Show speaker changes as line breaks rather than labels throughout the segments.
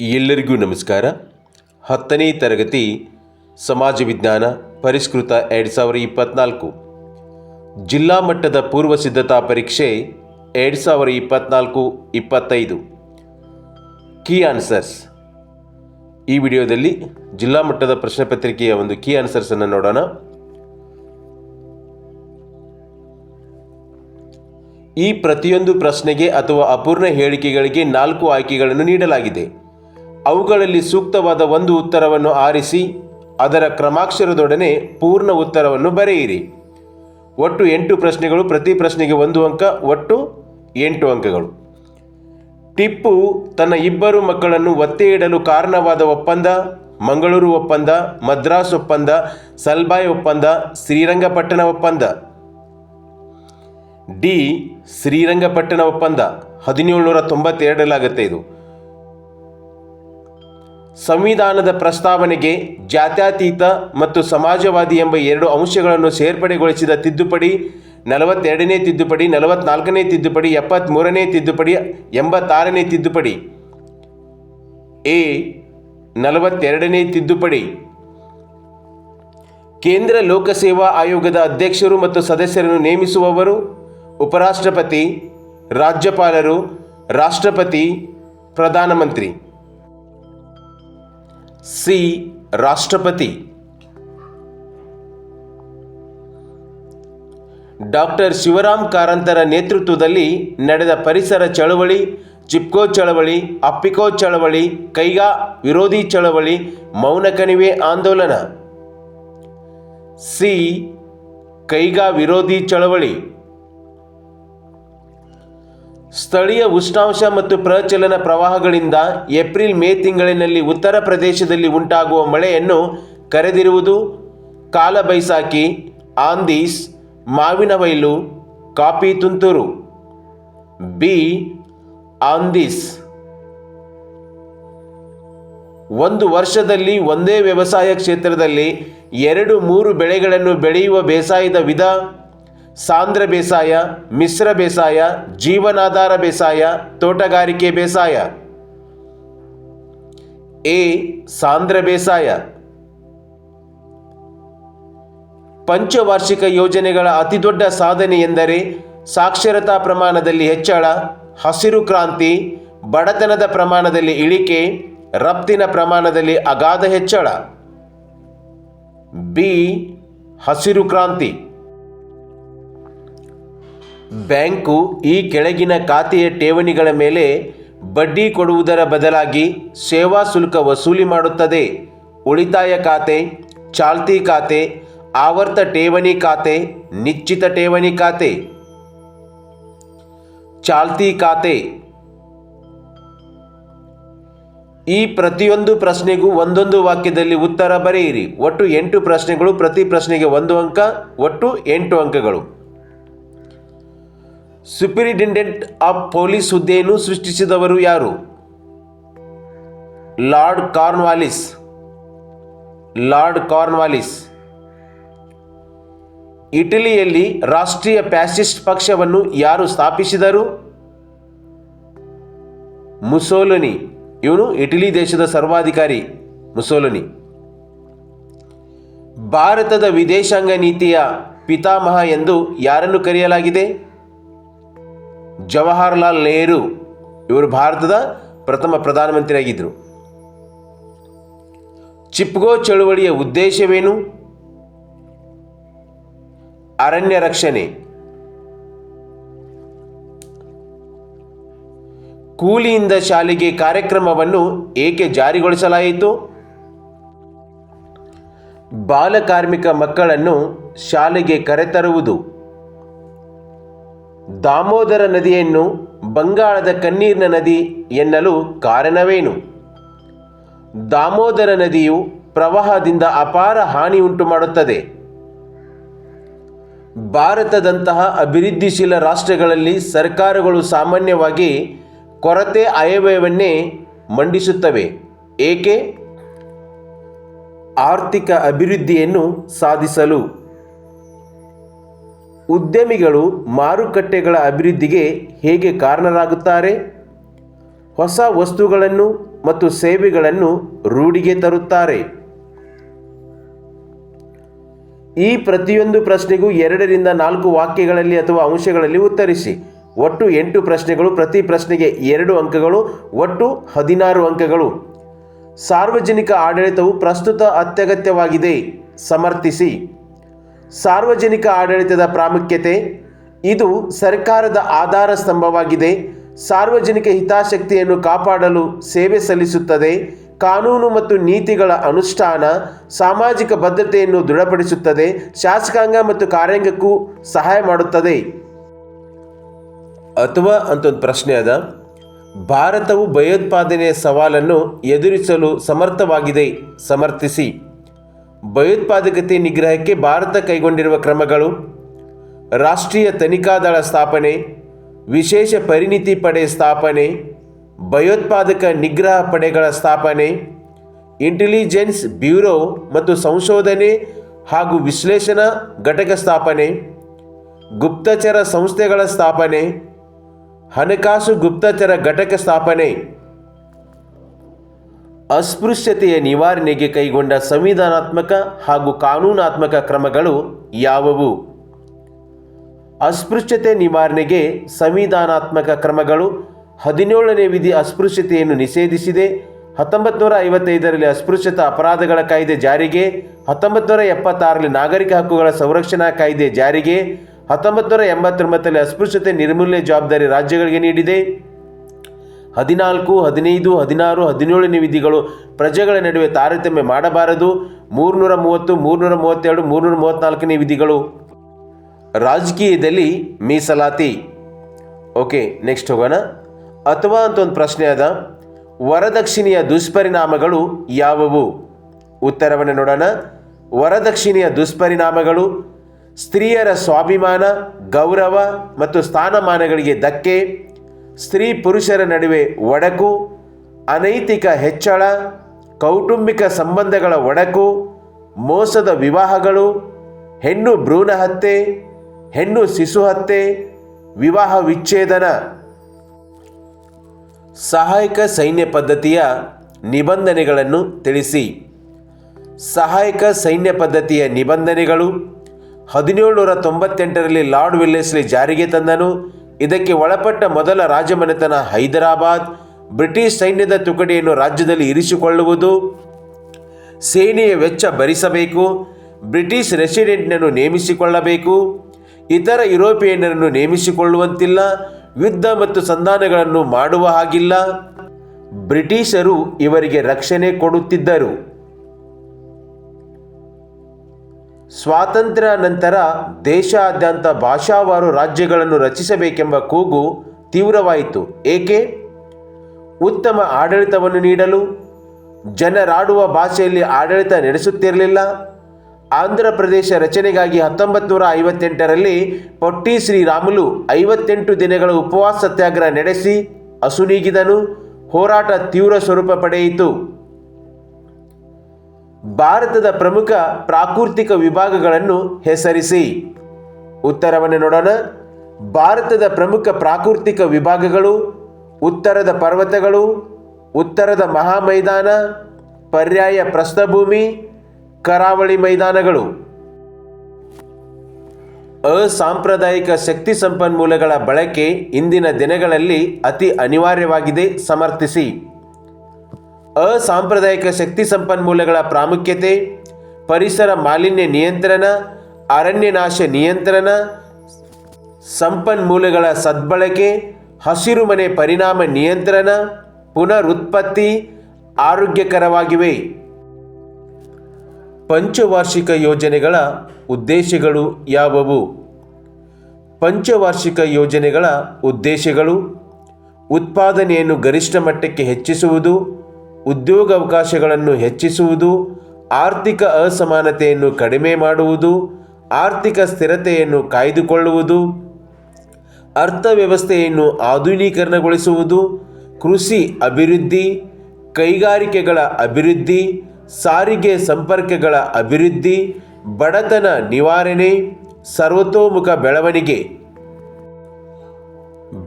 ಎಲ್ಲರಿಗೂ ನಮಸ್ಕಾರ. ಹತ್ತನೇ ತರಗತಿ ಸಮಾಜ ವಿಜ್ಞಾನ ಪರಿಷ್ಕೃತ ಎರಡು ಸಾವಿರ ಇಪ್ಪತ್ನಾಲ್ಕು. ಜಿಲ್ಲಾ ಮಟ್ಟದ ಪೂರ್ವ ಸಿದ್ಧತಾ ಪರೀಕ್ಷೆ ಎರಡು ಸಾವಿರ ಇಪ್ಪತ್ನಾಲ್ಕು ಇಪ್ಪತ್ತೈದು. ಕೀ ಆನ್ಸರ್ಸ್ ಈ ವಿಡಿಯೋದಲ್ಲಿ ಜಿಲ್ಲಾ ಮಟ್ಟದ ಪ್ರಶ್ನೆ ಪತ್ರಿಕೆಯ ಒಂದು ಕೀ ಆನ್ಸರ್ಸನ್ನು ನೋಡೋಣ. ಈ ಪ್ರತಿಯೊಂದು ಪ್ರಶ್ನೆಗೆ ಅಥವಾ ಅಪೂರ್ಣ ಹೇಳಿಕೆಗಳಿಗೆ ನಾಲ್ಕು ಆಯ್ಕೆಗಳನ್ನು ನೀಡಲಾಗಿದೆ. ಅವುಗಳಲ್ಲಿ ಸೂಕ್ತವಾದ ಒಂದು ಉತ್ತರವನ್ನು ಆರಿಸಿ, ಅದರ ಕ್ರಮಾಕ್ಷರದೊಡನೆ ಪೂರ್ಣ ಉತ್ತರವನ್ನು ಬರೆಯಿರಿ. ಒಟ್ಟು ಎಂಟು ಪ್ರಶ್ನೆಗಳು, ಪ್ರತಿ ಪ್ರಶ್ನೆಗೆ ಒಂದು ಅಂಕ, ಒಟ್ಟು ಎಂಟು ಅಂಕಗಳು. ಟಿಪ್ಪು ತನ್ನ ಇಬ್ಬರು ಮಕ್ಕಳನ್ನು ಒತ್ತೆ ಇಡಲು ಕಾರಣವಾದ ಒಪ್ಪಂದ, ಮಂಗಳೂರು ಒಪ್ಪಂದ, ಮದ್ರಾಸ್ ಒಪ್ಪಂದ, ಸಲ್ಬಾಯ್ ಒಪ್ಪಂದ, ಶ್ರೀರಂಗಪಟ್ಟಣ ಒಪ್ಪಂದ. ಡಿ, ಶ್ರೀರಂಗಪಟ್ಟಣ ಒಪ್ಪಂದ. ಹದಿನೇಳುನೂರ ತೊಂಬತ್ತೆರಡರಲ್ಲಾಗುತ್ತೆ ಇದು. ಸಂವಿಧಾನದ ಪ್ರಸ್ತಾವನೆಗೆ ಜಾತ್ಯತೀತ ಮತ್ತು ಸಮಾಜವಾದಿ ಎಂಬ ಎರಡು ಅಂಶಗಳನ್ನು ಸೇರ್ಪಡೆಗೊಳಿಸಿದ ತಿದ್ದುಪಡಿ, ನಲವತ್ತೆರಡನೇ ತಿದ್ದುಪಡಿ, ನಲವತ್ನಾಲ್ಕನೇ ತಿದ್ದುಪಡಿ ಎಪ್ಪತ್ತ್ಮೂರನೇ ತಿದ್ದುಪಡಿ, ಎಂಬತ್ತಾರನೇ ತಿದ್ದುಪಡಿ. ಎ, ನಲವತ್ತೆರಡನೇ ತಿದ್ದುಪಡಿ. ಕೇಂದ್ರ ಲೋಕಸೇವಾ ಆಯೋಗದ ಅಧ್ಯಕ್ಷರು ಮತ್ತು ಸದಸ್ಯರನ್ನು ನೇಮಿಸುವವರು, ಉಪರಾಷ್ಟ್ರಪತಿ, ರಾಜ್ಯಪಾಲರು, ರಾಷ್ಟ್ರಪತಿ, ಪ್ರಧಾನಮಂತ್ರಿ. ಸಿ. ರಾಷ್ಟ್ರಪತಿ. ಡಾಕ್ಟರ್ ಶಿವರಾಮ್ ಕಾರಂತರ ನೇತೃತ್ವದಲ್ಲಿ ನಡೆದ ಪರಿಸರ ಚಳವಳಿ ಚಿಪ್ಕೋ ಚಳವಳಿ, ಅಪ್ಪಿಕೋ ಚಳವಳಿ, ಕೈಗಾ ವಿರೋಧಿ ಚಳವಳಿ, ಮೌನ ಕಣಿವೆ ಆಂದೋಲನ. ಸಿ. ಕೈಗಾ ವಿರೋಧಿ ಚಳವಳಿ. ಸ್ಥಳೀಯ ಉಷ್ಣಾಂಶ ಮತ್ತು ಪ್ರಚಲನ ಪ್ರವಾಹಗಳಿಂದ ಏಪ್ರಿಲ್ ಮೇ ತಿಂಗಳಿನಲ್ಲಿ ಉತ್ತರ ಪ್ರದೇಶದಲ್ಲಿ ಉಂಟಾಗುವ ಮಳೆಯನ್ನು ಕರೆದಿರುವುದು ಕಾಲಬೈಸಾಖಿ ಆಂದೀಸ್ ಮಾವಿನ ಬೈಲು ಕಾಪಿ ತುಂತುರು ಬಿ. ಆಂದೀಸ್. ಒಂದು ವರ್ಷದಲ್ಲಿ ಒಂದೇ ವ್ಯವಸಾಯ ಕ್ಷೇತ್ರದಲ್ಲಿ ಎರಡು ಮೂರು ಬೆಳೆಗಳನ್ನು ಬೆಳೆಯುವ ಬೇಸಾಯದ ವಿಧ ಸಾಂದ್ರ ಬೇಸಾಯ, ಮಿಶ್ರ ಬೇಸಾಯ, ಜೀವನಾಧಾರ ಬೇಸಾಯ, ತೋಟಗಾರಿಕೆ ಬೇಸಾಯ. ಎ ಸಾಂದ್ರ ಬೇಸಾಯ. ಪಂಚವಾರ್ಷಿಕ ಯೋಜನೆಗಳ ಅತಿದೊಡ್ಡ ಸಾಧನೆ ಎಂದರೆ ಸಾಕ್ಷರತಾ ಪ್ರಮಾಣದಲ್ಲಿ ಹೆಚ್ಚಳ, ಹಸಿರು ಕ್ರಾಂತಿ, ಬಡತನದ ಪ್ರಮಾಣದಲ್ಲಿ ಇಳಿಕೆ, ರಫ್ತಿನ ಪ್ರಮಾಣದಲ್ಲಿ ಅಗಾಧ ಹೆಚ್ಚಳ. ಬಿ, ಹಸಿರು ಕ್ರಾಂತಿ. ಬ್ಯಾಂಕು ಈ ಕೆಳಗಿನ ಖಾತೆಯ ಠೇವಣಿಗಳ ಮೇಲೆ ಬಡ್ಡಿ ಕೊಡುವುದರ ಬದಲಾಗಿ ಸೇವಾ ಶುಲ್ಕ ವಸೂಲಿ ಮಾಡುತ್ತದೆ. ಉಳಿತಾಯ ಖಾತೆ, ಚಾಲ್ತಿ ಖಾತೆ, ಆವರ್ತ ಠೇವಣಿ ಖಾತೆ, ನಿಶ್ಚಿತ ಠೇವಣಿ ಖಾತೆ. ಚಾಲ್ತಿ ಖಾತೆ. ಈ ಪ್ರತಿಯೊಂದು ಪ್ರಶ್ನೆಗೂ ಒಂದೊಂದು ವಾಕ್ಯದಲ್ಲಿ ಉತ್ತರ ಬರೆಯಿರಿ. ಒಟ್ಟು ಎಂಟು ಪ್ರಶ್ನೆಗಳು, ಪ್ರತಿ ಪ್ರಶ್ನೆಗೆ ಒಂದು ಅಂಕ, ಒಟ್ಟು ಎಂಟು ಅಂಕಗಳು. ಸುಪಿರಿಟೆಂಡೆಂಟ್ ಆಫ್ ಪೊಲೀಸ್ ಹುದ್ದೆಯನ್ನು ಸೃಷ್ಟಿಸಿದವರು ಯಾರು? ಲಾರ್ಡ್ ಕಾರ್ನ್ವಾಲಿಸ್ ಲಾರ್ಡ್ ಕಾರ್ನ್ವಾಲಿಸ್ ಇಟಲಿಯಲ್ಲಿ ರಾಷ್ಟ್ರೀಯ ಫ್ಯಾಸಿಸ್ಟ್ ಪಕ್ಷವನ್ನು ಯಾರು ಸ್ಥಾಪಿಸಿದರು? ಮುಸೋಲನಿ. ಇವನು ಇಟಲಿ ದೇಶದ ಸರ್ವಾಧಿಕಾರಿ ಮುಸೋಲನಿ. ಭಾರತದ ವಿದೇಶಾಂಗ ನೀತಿಯ ಪಿತಾಮಹ ಎಂದು ಯಾರನ್ನು ಕರೆಯಲಾಗಿದೆ? ಜವಾಹರ್ಲಾಲ್ ನೆಹರು ಇವರು ಭಾರತದ ಪ್ರಥಮ ಪ್ರಧಾನಮಂತ್ರಿಯಾಗಿದ್ದರು. ಚಿಪ್ಗೋ ಚಳುವಳಿಯ ಉದ್ದೇಶವೇನು? ಅರಣ್ಯ ರಕ್ಷಣೆ. ಕೂಲಿಯಿಂದ ಶಾಲೆಗೆ ಕಾರ್ಯಕ್ರಮವನ್ನು ಏಕೆ ಜಾರಿಗೊಳಿಸಲಾಯಿತು? ಬಾಲಕಾರ್ಮಿಕ ಮಕ್ಕಳನ್ನು ಶಾಲೆಗೆ ಕರೆತರುವುದು. ದಾಮೋದರ ನದಿಯನ್ನು ಬಂಗಾಳದ ಕಣ್ಣೀರಿನ ನದಿ ಎನ್ನಲು ಕಾರಣವೇನು? ದಾಮೋದರ ನದಿಯು ಪ್ರವಾಹದಿಂದ ಅಪಾರ ಹಾನಿ ಉಂಟು ಮಾಡುತ್ತದೆ. ಭಾರತದಂತಹ ಅಭಿವೃದ್ಧಿಶೀಲ ರಾಷ್ಟ್ರಗಳಲ್ಲಿ ಸರ್ಕಾರಗಳು ಸಾಮಾನ್ಯವಾಗಿ ಕೊರತೆ ಆಯವ್ಯಯವನ್ನೇ ಮಂಡಿಸುತ್ತವೆ. ಏಕೆ? ಆರ್ಥಿಕ ಅಭಿವೃದ್ಧಿಯನ್ನು ಸಾಧಿಸಲು. ಉದ್ಯಮಿಗಳು ಮಾರುಕಟ್ಟೆಗಳ ಅಭಿವೃದ್ಧಿಗೆ ಹೇಗೆ ಕಾರಣರಾಗುತ್ತಾರೆ? ಹೊಸ ವಸ್ತುಗಳನ್ನು ಮತ್ತು ಸೇವೆಗಳನ್ನು ರೂಢಿಗೆ ತರುತ್ತಾರೆ. ಈ ಪ್ರತಿಯೊಂದು ಪ್ರಶ್ನೆಗೂ ಎರಡರಿಂದ ನಾಲ್ಕು ವಾಕ್ಯಗಳಲ್ಲಿ ಅಥವಾ ಅಂಶಗಳಲ್ಲಿ ಉತ್ತರಿಸಿ. ಒಟ್ಟು ಎಂಟು ಪ್ರಶ್ನೆಗಳು, ಪ್ರತಿ ಪ್ರಶ್ನೆಗೆ ಎರಡು ಅಂಕಗಳು, ಒಟ್ಟು ಹದಿನಾರು ಅಂಕಗಳು. ಸಾರ್ವಜನಿಕ ಆಡಳಿತವು ಪ್ರಸ್ತುತ ಅತ್ಯಗತ್ಯವಾಗಿದೆ. ಸಮರ್ಥಿಸಿ. ಸಾರ್ವಜನಿಕ ಆಡಳಿತದ ಪ್ರಾಮುಖ್ಯತೆ, ಇದು ಸರ್ಕಾರದ ಆಧಾರ ಸ್ತಂಭವಾಗಿದೆ. ಸಾರ್ವಜನಿಕ ಹಿತಾಸಕ್ತಿಯನ್ನು ಕಾಪಾಡಲು ಸೇವೆ ಸಲ್ಲಿಸುತ್ತದೆ. ಕಾನೂನು ಮತ್ತು ನೀತಿಗಳ ಅನುಷ್ಠಾನ ಸಾಮಾಜಿಕ ಬದ್ಧತೆಯನ್ನು ದೃಢಪಡಿಸುತ್ತದೆ. ಶಾಸಕಾಂಗ ಮತ್ತು ಕಾರ್ಯಾಂಗಕ್ಕೂ ಸಹಾಯ ಮಾಡುತ್ತದೆ. ಅಥವಾ ಅಂತ ಒಂದು ಪ್ರಶ್ನೆ ಅದ, ಭಾರತವು ಭಯೋತ್ಪಾದನೆಯ ಸವಾಲನ್ನು ಎದುರಿಸಲು ಸಮರ್ಥವಾಗಿದೆ, ಸಮರ್ಥಿಸಿ. ಭಯೋತ್ಪಾದಕತೆ ನಿಗ್ರಹಕ್ಕೆ ಭಾರತ ಕೈಗೊಂಡಿರುವ ಕ್ರಮಗಳು, ರಾಷ್ಟ್ರೀಯ ತನಿಖಾ ದಳ ಸ್ಥಾಪನೆ, ವಿಶೇಷ ಪರಿಣಿತಿ ಪಡೆ ಸ್ಥಾಪನೆ, ಭಯೋತ್ಪಾದಕ ನಿಗ್ರಹ ಪಡೆಗಳ ಸ್ಥಾಪನೆ, ಇಂಟೆಲಿಜೆನ್ಸ್ ಬ್ಯೂರೋ ಮತ್ತು ಸಂಶೋಧನೆ ಹಾಗೂ ವಿಶ್ಲೇಷಣಾ ಘಟಕ ಸ್ಥಾಪನೆ, ಗುಪ್ತಚರ ಸಂಸ್ಥೆಗಳ ಸ್ಥಾಪನೆ, ಹಣಕಾಸು ಗುಪ್ತಚರ ಘಟಕ ಸ್ಥಾಪನೆ. ಅಸ್ಪೃಶ್ಯತೆಯ ನಿವಾರಣೆಗೆ ಕೈಗೊಂಡ ಸಂವಿಧಾನಾತ್ಮಕ ಹಾಗೂ ಕಾನೂನಾತ್ಮಕ ಕ್ರಮಗಳು ಯಾವುವು? ಅಸ್ಪೃಶ್ಯತೆ ನಿವಾರಣೆಗೆ ಸಂವಿಧಾನಾತ್ಮಕ ಕ್ರಮಗಳು ಹದಿನೇಳನೇ ವಿಧಿ ಅಸ್ಪೃಶ್ಯತೆಯನ್ನು ನಿಷೇಧಿಸಿದೆ ಹತ್ತೊಂಬತ್ತು ನೂರ ಐವತ್ತೈದರಲ್ಲಿ ಅಸ್ಪೃಶ್ಯತಾ ಅಪರಾಧಗಳ ಕಾಯ್ದೆ ಜಾರಿಗೆ ಹತ್ತೊಂಬತ್ತು ನೂರ ಎಪ್ಪತ್ತಾರರಲ್ಲಿ ನಾಗರಿಕ ಹಕ್ಕುಗಳ ಸಂರಕ್ಷಣಾ ಕಾಯ್ದೆ ಜಾರಿಗೆ ಹತ್ತೊಂಬತ್ತು ನೂರ ಎಂಬತ್ತೊಂಬತ್ತರಲ್ಲಿ ಅಸ್ಪೃಶ್ಯತೆ ನಿರ್ಮೂಲನೆ ಜವಾಬ್ದಾರಿ ರಾಜ್ಯಗಳಿಗೆ ನೀಡಿದೆ. ಹದಿನಾಲ್ಕು, ಹದಿನೈದು, ಹದಿನಾರು ಹದಿನೇಳನೇ ವಿಧಿಗಳು ಪ್ರಜೆಗಳ ನಡುವೆ ತಾರತಮ್ಯ ಮಾಡಬಾರದು. ಮೂರ್ನೂರ ಮೂವತ್ತು ಮೂರುನೂರ ಮೂವತ್ತೆರಡು ಮೂರುನೂರ ಮೂವತ್ತ್ನಾಲ್ಕನೇ ವಿಧಿಗಳು ರಾಜಕೀಯದಲ್ಲಿ ಮೀಸಲಾತಿ. ಓಕೆ, ನೆಕ್ಸ್ಟ್ ಹೋಗೋಣ. ಅಥವಾ ಅಂತ ಒಂದು ಪ್ರಶ್ನೆ ಅದ. ವರದಕ್ಷಿಣೆಯ ದುಷ್ಪರಿಣಾಮಗಳು ಯಾವುವು? ಉತ್ತರವನ್ನು ನೋಡೋಣ. ವರದಕ್ಷಿಣೆಯ ದುಷ್ಪರಿಣಾಮಗಳು ಸ್ತ್ರೀಯರ ಸ್ವಾಭಿಮಾನ, ಗೌರವ ಮತ್ತು ಸ್ಥಾನಮಾನಗಳಿಗೆ ಧಕ್ಕೆ. ಸ್ತ್ರೀ ಪುರುಷರ ನಡುವೆ ಒಡಕು, ಅನೈತಿಕ ಹೆಚ್ಚಳ, ಕೌಟುಂಬಿಕ ಸಂಬಂಧಗಳ ಒಡಕು, ಮೋಸದ ವಿವಾಹಗಳು, ಹೆಣ್ಣು ಭ್ರೂಣ ಹತ್ಯೆ, ಹೆಣ್ಣು ಶಿಶು ಹತ್ಯೆ, ವಿವಾಹ ವಿಚ್ಛೇದನ. ಸಹಾಯಕ ಸೈನ್ಯ ಪದ್ಧತಿಯ ನಿಬಂಧನೆಗಳನ್ನು ತಿಳಿಸಿ. ಸಹಾಯಕ ಸೈನ್ಯ ಪದ್ಧತಿಯ ನಿಬಂಧನೆಗಳು ಹದಿನೇಳುನೂರ ತೊಂಬತ್ತೆಂಟರಲ್ಲಿ ಲಾರ್ಡ್ ವಿಲ್ಲೆಸ್ಲಿ ಜಾರಿಗೆ ತಂದನು. ಇದಕ್ಕೆ ಒಳಪಟ್ಟ ಮೊದಲ ರಾಜಮನೆತನ ಹೈದರಾಬಾದ್. ಬ್ರಿಟಿಷ್ ಸೈನ್ಯದ ತುಕಡಿಯನ್ನು ರಾಜ್ಯದಲ್ಲಿ ಇರಿಸಿಕೊಳ್ಳುವುದು. ಸೇನೆಯ ವೆಚ್ಚ ಭರಿಸಬೇಕು. ಬ್ರಿಟಿಷ್ ರೆಸಿಡೆಂಟ್ನನ್ನು ನೇಮಿಸಿಕೊಳ್ಳಬೇಕು. ಇತರ ಯುರೋಪಿಯನ್ನರನ್ನು ನೇಮಿಸಿಕೊಳ್ಳುವಂತಿಲ್ಲ. ಯುದ್ಧ ಮತ್ತು ಸಂಧಾನಗಳನ್ನು ಮಾಡುವ ಹಾಗಿಲ್ಲ. ಬ್ರಿಟಿಷರು ಇವರಿಗೆ ರಕ್ಷಣೆ ಕೊಡುತ್ತಿದ್ದರು. ಸ್ವಾತಂತ್ರ್ಯ ನಂತರ ದೇಶಾದ್ಯಂತ ಭಾಷಾವಾರು ರಾಜ್ಯಗಳನ್ನು ರಚಿಸಬೇಕೆಂಬ ಕೂಗು ತೀವ್ರವಾಯಿತು. ಏಕೆ? ಉತ್ತಮ ಆಡಳಿತವನ್ನು ನೀಡಲು, ಜನರಾಡುವ ಭಾಷೆಯಲ್ಲಿ ಆಡಳಿತ ನಡೆಸುತ್ತಿರಲಿಲ್ಲ. ಆಂಧ್ರ ಪ್ರದೇಶ ರಚನೆಗಾಗಿ ಹತ್ತೊಂಬತ್ತು ನೂರ ಐವತ್ತೆಂಟರಲ್ಲಿ ಪೊಟ್ಟಿ ಶ್ರೀರಾಮುಲು ಐವತ್ತೆಂಟು ದಿನಗಳ ಉಪವಾಸ ಸತ್ಯಾಗ್ರಹ ನಡೆಸಿ ಅಸುನೀಗಿದನು. ಹೋರಾಟ ತೀವ್ರ ಸ್ವರೂಪ ಪಡೆಯಿತು. ಭಾರತದ ಪ್ರಮುಖ ಪ್ರಾಕೃತಿಕ ವಿಭಾಗಗಳನ್ನು ಹೆಸರಿಸಿ. ಉತ್ತರವನ್ನು ನೋಡೋಣ. ಭಾರತದ ಪ್ರಮುಖ ಪ್ರಾಕೃತಿಕ ವಿಭಾಗಗಳು ಉತ್ತರದ ಪರ್ವತಗಳು, ಉತ್ತರದ ಮಹಾಮೈದಾನ, ಪರ್ಯಾಯ ಪ್ರಸ್ಥಭೂಮಿ, ಕರಾವಳಿ ಮೈದಾನಗಳು. ಅಸಾಂಪ್ರದಾಯಿಕ ಶಕ್ತಿ ಸಂಪನ್ಮೂಲಗಳ ಬಳಕೆ ಇಂದಿನ ದಿನಗಳಲ್ಲಿ ಅತಿ ಅನಿವಾರ್ಯವಾಗಿದೆ, ಸಮರ್ಥಿಸಿ. ಅಸಾಂಪ್ರದಾಯಿಕ ಶಕ್ತಿ ಸಂಪನ್ಮೂಲಗಳ ಪ್ರಾಮುಖ್ಯತೆ, ಪರಿಸರ ಮಾಲಿನ್ಯ ನಿಯಂತ್ರಣ ಅರಣ್ಯನಾಶ ನಿಯಂತ್ರಣ, ಸಂಪನ್ಮೂಲಗಳ ಸದ್ಬಳಕೆ ಹಸಿರುಮನೆ ಪರಿಣಾಮ ನಿಯಂತ್ರಣ, ಪುನರುತ್ಪತ್ತಿ ಆರೋಗ್ಯಕರವಾಗಿವೆ. ಪಂಚವಾರ್ಷಿಕ ಯೋಜನೆಗಳ ಉದ್ದೇಶಗಳು ಯಾವುವು? ಪಂಚವಾರ್ಷಿಕ ಯೋಜನೆಗಳ ಉದ್ದೇಶಗಳು, ಉತ್ಪಾದನೆಯನ್ನು ಗರಿಷ್ಠ ಮಟ್ಟಕ್ಕೆ ಹೆಚ್ಚಿಸುವುದು ಉದ್ಯೋಗಾವಕಾಶಗಳನ್ನು ಹೆಚ್ಚಿಸುವುದು, ಆರ್ಥಿಕ ಅಸಮಾನತೆಯನ್ನು ಕಡಿಮೆ ಮಾಡುವುದು, ಆರ್ಥಿಕ ಸ್ಥಿರತೆಯನ್ನು ಕಾಯ್ದುಕೊಳ್ಳುವುದು, ಅರ್ಥವ್ಯವಸ್ಥೆಯನ್ನು ಆಧುನೀಕರಣಗೊಳಿಸುವುದು, ಕೃಷಿ ಅಭಿವೃದ್ಧಿ, ಕೈಗಾರಿಕೆಗಳ ಅಭಿವೃದ್ಧಿ, ಸಾರಿಗೆ ಸಂಪರ್ಕಗಳ ಅಭಿವೃದ್ಧಿ, ಬಡತನ ನಿವಾರಣೆ, ಸರ್ವತೋಮುಖ ಬೆಳವಣಿಗೆ.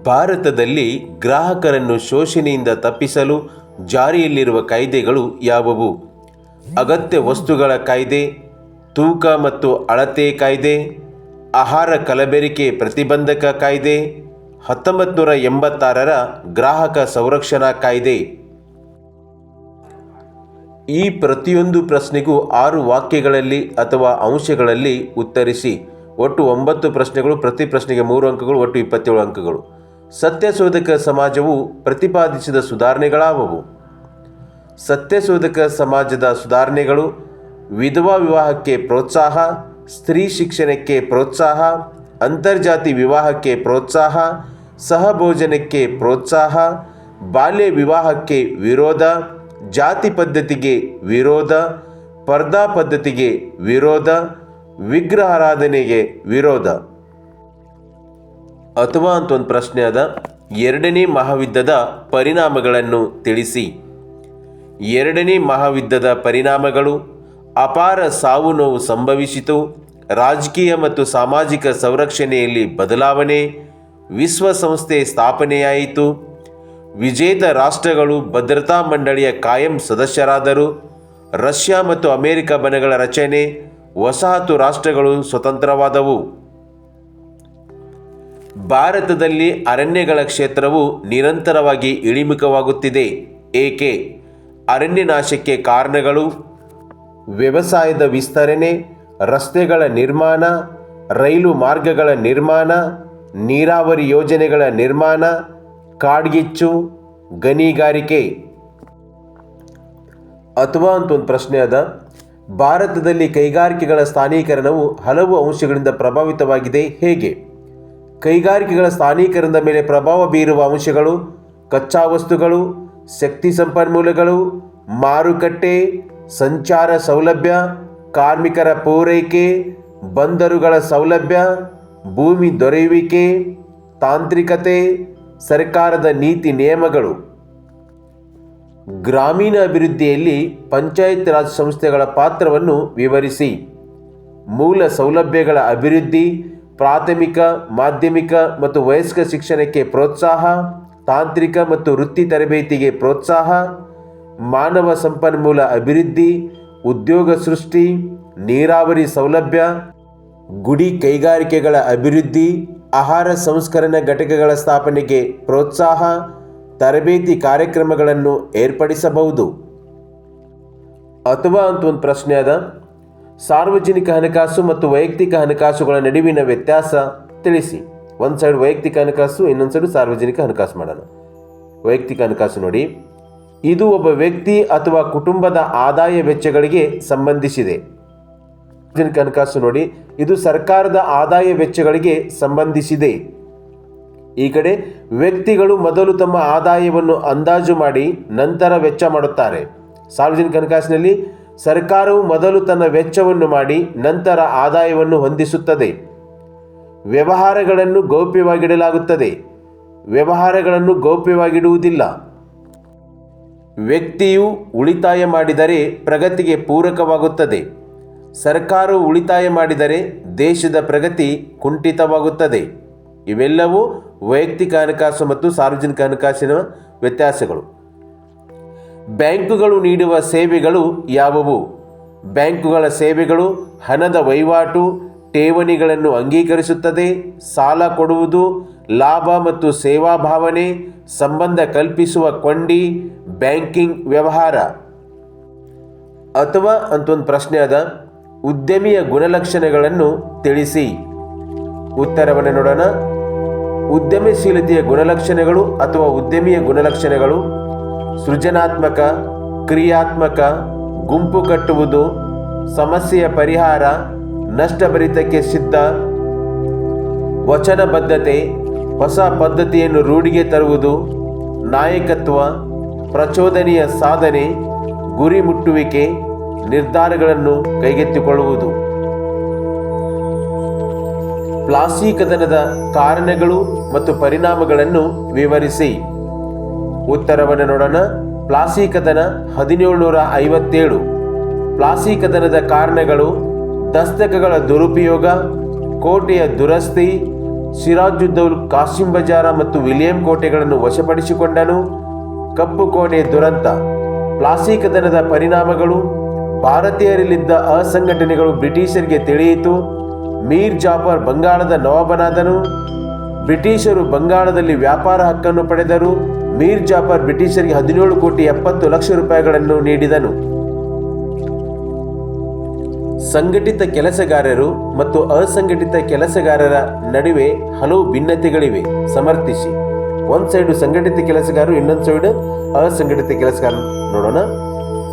ಭಾರತದಲ್ಲಿ ಗ್ರಾಹಕರನ್ನು ಶೋಷಣೆಯಿಂದ ತಪ್ಪಿಸಲು ಜಾರಿಯಲ್ಲಿರುವ ಕಾಯ್ದೆಗಳು ಯಾವುವು? ಅಗತ್ಯ ವಸ್ತುಗಳ ಕಾಯ್ದೆ, ತೂಕ ಮತ್ತು ಅಳತೆ ಕಾಯ್ದೆ, ಆಹಾರ ಕಲಬೆರಿಕೆ ಪ್ರತಿಬಂಧಕ ಕಾಯ್ದೆ ಹತ್ತೊಂಬತ್ತು ನೂರ ಎಂಬತ್ತಾರರ ಗ್ರಾಹಕ ಸಂರಕ್ಷಣಾ ಕಾಯ್ದೆ. ಈ ಪ್ರತಿಯೊಂದು ಪ್ರಶ್ನೆಗೂ ಆರು ವಾಕ್ಯಗಳಲ್ಲಿ ಅಥವಾ ಅಂಶಗಳಲ್ಲಿ ಉತ್ತರಿಸಿ, ಒಟ್ಟು ಒಂಬತ್ತು ಪ್ರಶ್ನೆಗಳು, ಪ್ರತಿ ಪ್ರಶ್ನೆಗೆ ಮೂರು ಅಂಕಗಳು, ಒಟ್ಟು ಇಪ್ಪತ್ತೇಳು ಅಂಕಗಳು. ಸತ್ಯಶೋಧಕ ಸಮಾಜವು ಪ್ರತಿಪಾದಿಸಿದ ಸುಧಾರಣೆಗಳಾವವು. ಸತ್ಯಶೋಧಕ ಸಮಾಜದ ಸುಧಾರಣೆಗಳು ವಿಧವಾ ವಿವಾಹಕ್ಕೆ ಪ್ರೋತ್ಸಾಹ, ಸ್ತ್ರೀ ಶಿಕ್ಷಣಕ್ಕೆ ಪ್ರೋತ್ಸಾಹ, ಅಂತರ್ಜಾತಿ ವಿವಾಹಕ್ಕೆ ಪ್ರೋತ್ಸಾಹ, ಸಹಭೋಜನಕ್ಕೆ ಪ್ರೋತ್ಸಾಹ, ಬಾಲ್ಯ ವಿವಾಹಕ್ಕೆ ವಿರೋಧ, ಜಾತಿ ಪದ್ಧತಿಗೆ ವಿರೋಧ, ಪರ್ದಾ ಪದ್ಧತಿಗೆ ವಿರೋಧ, ವಿಗ್ರಹಾರಾಧನೆಗೆ ವಿರೋಧ. ಅಥವಾ ಅಂತ ಒಂದು ಪ್ರಶ್ನೆ ಅದ. ಎರಡನೇ ಮಹಾಯುದ್ಧದ ಪರಿಣಾಮಗಳನ್ನು ತಿಳಿಸಿ. ಎರಡನೇ ಮಹಾಯುದ್ಧದ ಪರಿಣಾಮಗಳು, ಅಪಾರ ಸಾವು ನೋವು ಸಂಭವಿಸಿತು. ರಾಜಕೀಯ ಮತ್ತು ಸಾಮಾಜಿಕ ಸಂರಕ್ಷಣೆಯಲ್ಲಿ ಬದಲಾವಣೆ, ವಿಶ್ವಸಂಸ್ಥೆ ಸ್ಥಾಪನೆಯಾಯಿತು. ವಿಜೇತ ರಾಷ್ಟ್ರಗಳು ಭದ್ರತಾ ಮಂಡಳಿಯ ಕಾಯಂ ಸದಸ್ಯರಾದರು. ರಷ್ಯಾ ಮತ್ತು ಅಮೆರಿಕ ಬನಗಳ ರಚನೆ, ವಸಾಹತು ರಾಷ್ಟ್ರಗಳು ಸ್ವತಂತ್ರವಾದವು. ಭಾರತದಲ್ಲಿ ಅರಣ್ಯಗಳ ಕ್ಷೇತ್ರವು ನಿರಂತರವಾಗಿ ಇಳಿಮುಖವಾಗುತ್ತಿದೆ. ಏಕೆ? ಅರಣ್ಯ ನಾಶಕ್ಕೆ ಕಾರಣಗಳು? ವ್ಯವಸಾಯದ ವಿಸ್ತರಣೆ, ರಸ್ತೆಗಳ ನಿರ್ಮಾಣ, ರೈಲು ಮಾರ್ಗಗಳ ನಿರ್ಮಾಣ, ನೀರಾವರಿ ಯೋಜನೆಗಳ ನಿರ್ಮಾಣ, ಕಾಡ್ಗಿಚ್ಚು, ಗಣಿಗಾರಿಕೆ. ಅಥವಾ ಅಂತ ಒಂದು ಪ್ರಶ್ನೆ ಅದ. ಭಾರತದಲ್ಲಿ ಕೈಗಾರಿಕೆಗಳ ಸ್ಥಾನೀಕರಣವು ಹಲವು ಅಂಶಗಳಿಂದ ಪ್ರಭಾವಿತವಾಗಿದೆ. ಹೇಗೆ? ಕೈಗಾರಿಕೆಗಳ ಸ್ಥಾನೀಕರಣದ ಮೇಲೆ ಪ್ರಭಾವ ಬೀರುವ ಅಂಶಗಳು, ಕಚ್ಚಾ ವಸ್ತುಗಳು, ಶಕ್ತಿ ಸಂಪನ್ಮೂಲಗಳು, ಮಾರುಕಟ್ಟೆ, ಸಂಚಾರ ಸೌಲಭ್ಯ, ಕಾರ್ಮಿಕರ ಪೂರೈಕೆ, ಬಂದರುಗಳ ಸೌಲಭ್ಯ, ಭೂಮಿ ದೊರೆಯುವಿಕೆ, ತಾಂತ್ರಿಕತೆ, ಸರ್ಕಾರದ ನೀತಿ ನಿಯಮಗಳು. ಗ್ರಾಮೀಣ ಅಭಿವೃದ್ಧಿಯಲ್ಲಿ ಪಂಚಾಯತ್ ರಾಜ್ ಸಂಸ್ಥೆಗಳ ಪಾತ್ರವನ್ನು ವಿವರಿಸಿ. ಮೂಲ ಸೌಲಭ್ಯಗಳ ಅಭಿವೃದ್ಧಿ ಪ್ರಾಥಮಿಕ, ಮಾಧ್ಯಮಿಕ ಮತ್ತು ವಯಸ್ಕ ಶಿಕ್ಷಣಕ್ಕೆ ಪ್ರೋತ್ಸಾಹ, ತಾಂತ್ರಿಕ ಮತ್ತು ವೃತ್ತಿ ತರಬೇತಿಗೆ ಪ್ರೋತ್ಸಾಹ, ಮಾನವ ಸಂಪನ್ಮೂಲ ಅಭಿವೃದ್ಧಿ, ಉದ್ಯೋಗ ಸೃಷ್ಟಿ, ನೀರಾವರಿ ಸೌಲಭ್ಯ, ಗುಡಿ ಕೈಗಾರಿಕೆಗಳ ಅಭಿವೃದ್ಧಿ, ಆಹಾರ ಸಂಸ್ಕರಣಾ ಘಟಕಗಳ ಸ್ಥಾಪನೆಗೆ ಪ್ರೋತ್ಸಾಹ, ತರಬೇತಿ ಕಾರ್ಯಕ್ರಮಗಳನ್ನು ಏರ್ಪಡಿಸಬಹುದು. ಅಥವಾ ಅಂತ ಒಂದು ಪ್ರಶ್ನೆ ಅದ. ಸಾರ್ವಜನಿಕ ಹಣಕಾಸು ಮತ್ತು ವೈಯಕ್ತಿಕ ಹಣಕಾಸುಗಳ ನಡುವಿನ ವ್ಯತ್ಯಾಸ ತಿಳಿಸಿ. ಒಂದು ಸೈಡ್ ವೈಯಕ್ತಿಕ ಹಣಕಾಸು, ಇನ್ನೊಂದು ಸೈಡ್ ಸಾರ್ವಜನಿಕ ಹಣಕಾಸು ಮಾಡೋಣ. ವೈಯಕ್ತಿಕ ಹಣಕಾಸು ನೋಡಿ. ಇದು ಒಬ್ಬ ವ್ಯಕ್ತಿ ಅಥವಾ ಕುಟುಂಬದ ಆದಾಯ ವೆಚ್ಚಗಳಿಗೆ ಸಂಬಂಧಿಸಿದೆ. ಸಾರ್ವಜನಿಕ ಹಣಕಾಸು ನೋಡಿ. ಇದು ಸರ್ಕಾರದ ಆದಾಯ ವೆಚ್ಚಗಳಿಗೆ ಸಂಬಂಧಿಸಿದೆ. ಈ ಕಡೆ ವ್ಯಕ್ತಿಗಳು ಮೊದಲು ತಮ್ಮ ಆದಾಯವನ್ನು ಅಂದಾಜು ಮಾಡಿ ನಂತರ ವೆಚ್ಚ ಮಾಡುತ್ತಾರೆ. ಸಾರ್ವಜನಿಕ ಹಣಕಾಸಿನಲ್ಲಿ ಸರ್ಕಾರವು ಮೊದಲು ತನ್ನ ವೆಚ್ಚವನ್ನು ಮಾಡಿ ನಂತರ ಆದಾಯವನ್ನು ಹೊಂದಿಸುತ್ತದೆ. ವ್ಯವಹಾರಗಳನ್ನು ಗೌಪ್ಯವಾಗಿಡಲಾಗುತ್ತದೆ. ವ್ಯವಹಾರಗಳನ್ನು ಗೌಪ್ಯವಾಗಿಡುವುದಿಲ್ಲ. ವ್ಯಕ್ತಿಯು ಉಳಿತಾಯ ಮಾಡಿದರೆ ಪ್ರಗತಿಗೆ ಪೂರಕವಾಗುತ್ತದೆ. ಸರ್ಕಾರವು ಉಳಿತಾಯ ಮಾಡಿದರೆ ದೇಶದ ಪ್ರಗತಿ ಕುಂಠಿತವಾಗುತ್ತದೆ. ಇವೆಲ್ಲವೂ ವೈಯಕ್ತಿಕ ಹಣಕಾಸು ಮತ್ತು ಸಾರ್ವಜನಿಕ ಹಣಕಾಸಿನ ವ್ಯತ್ಯಾಸಗಳು. ಬ್ಯಾಂಕುಗಳು ನೀಡುವ ಸೇವೆಗಳು ಯಾವುವು? ಬ್ಯಾಂಕುಗಳ ಸೇವೆಗಳು ಹಣದ ವಹಿವಾಟು, ಠೇವಣಿಗಳನ್ನು ಅಂಗೀಕರಿಸುತ್ತದೆ, ಸಾಲ ಕೊಡುವುದು, ಲಾಭ ಮತ್ತು ಸೇವಾ ಭಾವನೆ, ಸಂಬಂಧ ಕಲ್ಪಿಸುವ ಕೊಂಡಿ, ಬ್ಯಾಂಕಿಂಗ್ ವ್ಯವಹಾರ. ಅಥವಾ ಅಂತ ಒಂದು ಪ್ರಶ್ನೆ ಅದ, ಉದ್ಯಮಿಯ ಗುಣಲಕ್ಷಣಗಳನ್ನು ತಿಳಿಸಿ. ಉತ್ತರವನ್ನು ನೋಡೋಣ. ಉದ್ಯಮಶೀಲತೆಯ ಗುಣಲಕ್ಷಣಗಳು ಅಥವಾ ಉದ್ಯಮಿಯ ಗುಣಲಕ್ಷಣಗಳು? ಸೃಜನಾತ್ಮಕ, ಕ್ರಿಯಾತ್ಮಕ, ಗುಂಪು ಕಟ್ಟುವುದು, ಸಮಸ್ಯೆಯ ಪರಿಹಾರ ನಷ್ಟಭರಿತಕ್ಕೆ ಸಿದ್ಧ. ವಚನಬದ್ಧತೆ, ಹೊಸ ಪದ್ಧತಿಯನ್ನು ರೂಢಿಗೆ ತರುವುದು, ನಾಯಕತ್ವ, ಪ್ರಚೋದನೆಯ ಸಾಧನೆ, ಗುರಿ ಮುಟ್ಟುವಿಕೆ, ನಿರ್ಧಾರಗಳನ್ನು ಕೈಗೆತ್ತಿಕೊಳ್ಳುವುದು. ಪ್ಲಾಸ್ಟೀಕದನದ ಕಾರಣಗಳು ಮತ್ತು ಪರಿಣಾಮಗಳನ್ನು ವಿವರಿಸಿ. ಉತ್ತರವನ್ನು ನೋಡೋಣ. ಕದನ ಹದಿನೇಳುನೂರ ಐವತ್ತೇಳು ಪ್ಲಾಸಿ ಕದನದ ಕಾರಣಗಳು ದಸ್ತಕಗಳ ದುರುಪಯೋಗ, ಕೋಟೆಯ ದುರಸ್ತಿ ಸಿರಾಜುದ್ದೌಲ್ ಕಾಸಿಂ ಬಜಾರ ಮತ್ತು ವಿಲಿಯಂ ಕೋಟೆಗಳನ್ನು ವಶಪಡಿಸಿಕೊಂಡನು. ಕಪ್ಪು ಕೋಣೆ ದುರಂತ. ಪ್ಲಾಸಿ ಕದನದ ಪರಿಣಾಮಗಳು ಭಾರತೀಯರಲ್ಲಿದ್ದ ಅಸಂಘಟನೆಗಳು ಬ್ರಿಟಿಷರಿಗೆ ತಿಳಿಯಿತು. ಮೀರ್ ಜಾಫರ್ ಬಂಗಾಳದ ನವಾಬನಾದನು. ಬ್ರಿಟಿಷರು ಬಂಗಾಳದಲ್ಲಿ ವ್ಯಾಪಾರ ಹಕ್ಕನ್ನು ಪಡೆದರು. ಮೀರ್ ಜಾಫರ್ ಬ್ರಿಟಿಷರಿಗೆ ಹದಿನೇಳು ಕೋಟಿ ಎಪ್ಪತ್ತು ಲಕ್ಷ ರೂಪಾಯಿಗಳನ್ನು ನೀಡಿದನು. ಸಂಘಟಿತ ಕೆಲಸಗಾರರು ಮತ್ತು ಅಸಂಘಟಿತ ಕೆಲಸಗಾರರ ನಡುವೆ ಹಲವು ಭಿನ್ನತೆಗಳಿವೆ. ಸಮರ್ಥಿಸಿ. ಒಂದು ಸೈಡು ಸಂಘಟಿತ ಕೆಲಸಗಾರರು, ಇನ್ನೊಂದು ಸೈಡು ಅಸಂಘಟಿತ ಕೆಲಸಗಾರರು. ನೋಡೋಣ.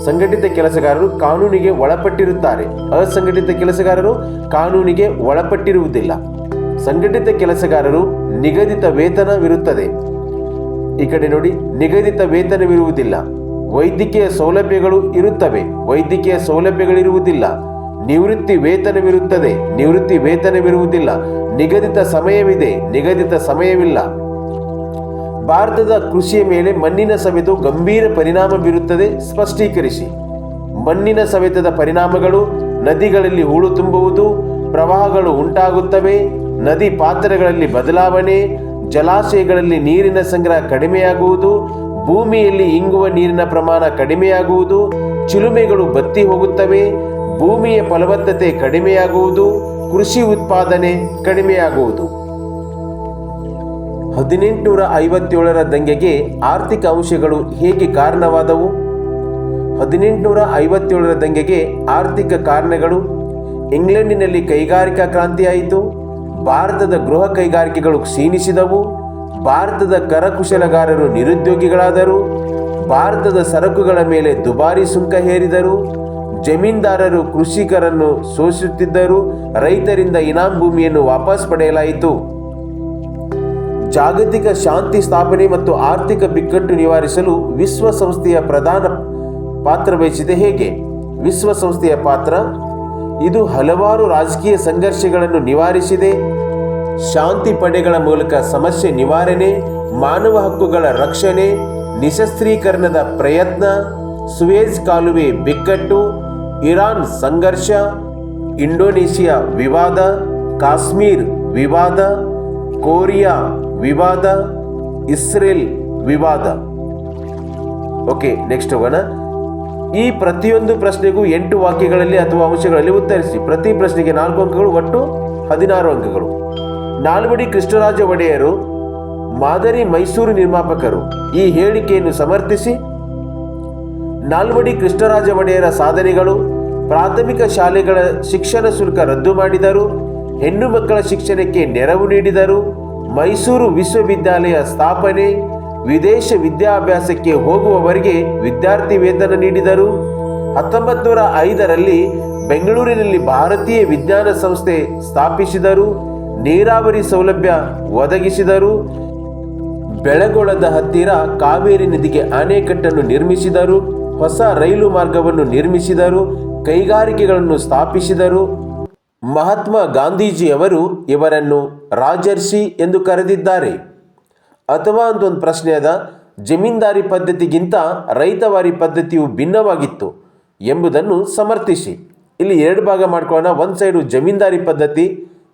ಸಂಘಟಿತ ಕೆಲಸಗಾರರು ಕಾನೂನಿಗೆ ಒಳಪಟ್ಟಿರುತ್ತಾರೆ. ಅಸಂಘಟಿತ ಕೆಲಸಗಾರರು ಕಾನೂನಿಗೆ ಒಳಪಟ್ಟಿರುವುದಿಲ್ಲ. ಸಂಘಟಿತ ಕೆಲಸಗಾರರು ನಿಗದಿತ ವೇತನವಿರುತ್ತದೆ. ಈ ಕಡೆ ನೋಡಿ, ನಿಗದಿತ ವೇತನವಿರುವುದಿಲ್ಲ. ವೈದ್ಯಕೀಯ ಸೌಲಭ್ಯಗಳು ಇರುತ್ತವೆ. ವೈದ್ಯಕೀಯ ಸೌಲಭ್ಯಗಳಿರುವುದಿಲ್ಲ. ನಿವೃತ್ತಿ ವೇತನವಿರುತ್ತದೆ. ನಿವೃತ್ತಿ ವೇತನವಿರುವುದಿಲ್ಲ. ನಿಗದಿತ ಸಮಯವಿದೆ. ನಿಗದಿತ ಸಮಯವಿಲ್ಲ. ಭಾರತದ ಕೃಷಿಯ ಮೇಲೆ ಮಣ್ಣಿನ ಸವೆತು ಗಂಭೀರ ಪರಿಣಾಮ ಬೀರುತ್ತದೆ. ಸ್ಪಷ್ಟೀಕರಿಸಿ. ಮಣ್ಣಿನ ಸವೆತದ ಪರಿಣಾಮಗಳು ನದಿಗಳಲ್ಲಿ ಹೂಳು ತುಂಬುವುದು, ಪ್ರವಾಹಗಳು ಉಂಟಾಗುತ್ತವೆ, ನದಿ ಪಾತ್ರಗಳಲ್ಲಿ ಬದಲಾವಣೆ ಜಲಾಶಯಗಳಲ್ಲಿ ನೀರಿನ ಸಂಗ್ರಹ ಕಡಿಮೆಯಾಗುವುದು, ಭೂಮಿಯಲ್ಲಿ ಇಂಗುವ ನೀರಿನ ಪ್ರಮಾಣ ಕಡಿಮೆಯಾಗುವುದು, ಚಿಲುಮೆಗಳು ಬತ್ತಿ ಹೋಗುತ್ತವೆ, ಭೂಮಿಯ ಫಲವತ್ತತೆ ಕಡಿಮೆಯಾಗುವುದು, ಕೃಷಿ ಉತ್ಪಾದನೆ ಕಡಿಮೆಯಾಗುವುದು. ಹದಿನೆಂಟುನೂರ ಐವತ್ತೇಳರ ದಂಗೆಗೆ ಆರ್ಥಿಕ ಅಂಶಗಳು ಹೇಗೆ ಕಾರಣವಾದವು? ಹದಿನೆಂಟುನೂರ ಐವತ್ತೇಳರ ದಂಗೆಗೆ ಆರ್ಥಿಕ ಕಾರಣಗಳು? ಇಂಗ್ಲೆಂಡಿನಲ್ಲಿ ಕೈಗಾರಿಕಾ ಕ್ರಾಂತಿಯಾಯಿತು. ಭಾರತದ ಗೃಹ ಕೈಗಾರಿಕೆಗಳು ಕ್ಷೀಣಿಸಿದವು, ಭಾರತದ ಕರಕುಶಲಗಾರರು ನಿರುದ್ಯೋಗಿಗಳಾದರು, ಭಾರತದ ಸರಕುಗಳ ಮೇಲೆ ದುಬಾರಿ ಸುಂಕ ಹೇರಿದರು, ಜಮೀನ್ದಾರರು ಕೃಷಿಕರನ್ನು ಶೋಷಿಸುತ್ತಿದ್ದರು ರೈತರಿಂದ ಇನಾಮ್ ಭೂಮಿಯನ್ನು ವಾಪಸ್ ಪಡೆಯಲಾಯಿತು. ಜಾಗತಿಕ ಶಾಂತಿ ಸ್ಥಾಪನೆ ಮತ್ತು ಆರ್ಥಿಕ ಬಿಕ್ಕಟ್ಟು ನಿವಾರಿಸಲು ವಿಶ್ವಸಂಸ್ಥೆಯ ಪ್ರಧಾನ ಪಾತ್ರ ವಹಿಸಿದೆ ಹೇಗೆ? ವಿಶ್ವಸಂಸ್ಥೆಯ ಪಾತ್ರ ಇದು ಹಲವಾರು ರಾಜಕೀಯ ಸಂಘರ್ಷಗಳನ್ನು ನಿವಾರಿಸಿದೆ. ಶಾಂತಿ ಪಡೆಗಳ ಮೂಲಕ ಸಮಸ್ಯೆ ನಿವಾರಣೆ, ಮಾನವ ಹಕ್ಕುಗಳ ರಕ್ಷಣೆ, ನಿಶಸ್ತ್ರೀಕರಣದ ಪ್ರಯತ್ನ ಸುವೇಜ್ ಕಾಲುವೆ ಬಿಕ್ಕಟ್ಟು, ಇರಾನ್ ಸಂಘರ್ಷ, ಇಂಡೋನೇಷಿಯಾ ವಿವಾದ, ಕಾಶ್ಮೀರ್ ವಿವಾದ, ಕೊರಿಯಾ ವಿವಾದ, ಇಸ್ರೇಲ್ ವಿವಾದ. ಓಕೆ, ನೆಕ್ಸ್ಟ್ ಹೋಗೋಣ. ಈ ಪ್ರತಿಯೊಂದು ಪ್ರಶ್ನೆಗೂ ಎಂಟು ವಾಕ್ಯಗಳಲ್ಲಿ ಅಥವಾ ಅಂಶಗಳಲ್ಲಿ ಉತ್ತರಿಸಿ. ಪ್ರತಿ ಪ್ರಶ್ನೆಗೆ ನಾಲ್ಕು ಅಂಕಗಳು, ಒಟ್ಟು ಹದಿನಾರು ಅಂಕಗಳು. ನಾಲ್ವಡಿ ಕೃಷ್ಣರಾಜ ಒಡೆಯರು, ಮಾದರಿ ಮೈಸೂರು ನಿರ್ಮಾಪಕರು ಈ ಹೇಳಿಕೆಯನ್ನು ಸಮರ್ಥಿಸಿ. ನಾಲ್ವಡಿ ಕೃಷ್ಣರಾಜ ಒಡೆಯರ ಸಾಧನೆಗಳು ಪ್ರಾಥಮಿಕ ಶಾಲೆಗಳ ಶಿಕ್ಷಣ ಶುಲ್ಕ ರದ್ದು ಮಾಡಿದರು. ಹೆಣ್ಣು ಮಕ್ಕಳ ಶಿಕ್ಷಣಕ್ಕೆ ನೆರವು ನೀಡಿದರು. ಮೈಸೂರು ವಿಶ್ವವಿದ್ಯಾಲಯ ಸ್ಥಾಪನೆ ವಿದೇಶ ವಿದ್ಯಾಭ್ಯಾಸಕ್ಕೆ ಹೋಗುವವರಿಗೆ ವಿದ್ಯಾರ್ಥಿ ವೇತನ ನೀಡಿದರು. ಹತ್ತೊಂಬತ್ತು ನೂರ ಐದರಲ್ಲಿ ಬೆಂಗಳೂರಿನಲ್ಲಿ ಭಾರತೀಯ ವಿಜ್ಞಾನ ಸಂಸ್ಥೆ ಸ್ಥಾಪಿಸಿದರು. ನೀರಾವರಿ ಸೌಲಭ್ಯ ಒದಗಿಸಿದರು. ಬೆಳಗೊಳದ ಹತ್ತಿರ ಕಾವೇರಿ ನದಿಗೆ ಅಣೆಕಟ್ಟನ್ನು ನಿರ್ಮಿಸಿದರು. ಹೊಸ ರೈಲು ಮಾರ್ಗವನ್ನು ನಿರ್ಮಿಸಿದರು. ಕೈಗಾರಿಕೆಗಳನ್ನು ಸ್ಥಾಪಿಸಿದರು. ಮಹಾತ್ಮ ಗಾಂಧೀಜಿಯವರು ಇವರನ್ನು ರಾಜರ್ಷಿ ಎಂದು ಕರೆದಿದ್ದಾರೆ. ಅಥವಾ ಅಂತ ಒಂದು ಪ್ರಶ್ನೆ ಅದ, ಜಮೀನ್ದಾರಿ ಪದ್ಧತಿಗಿಂತ ರೈತವಾರಿ ಪದ್ಧತಿಯು ಭಿನ್ನವಾಗಿತ್ತು ಎಂಬುದನ್ನು ಸಮರ್ಥಿಸಿ. ಇಲ್ಲಿ ಎರಡು ಭಾಗ ಮಾಡ್ಕೊಳ್ಳೋಣ. ಒಂದು ಸೈಡು ಜಮೀನ್ದಾರಿ ಪದ್ಧತಿ,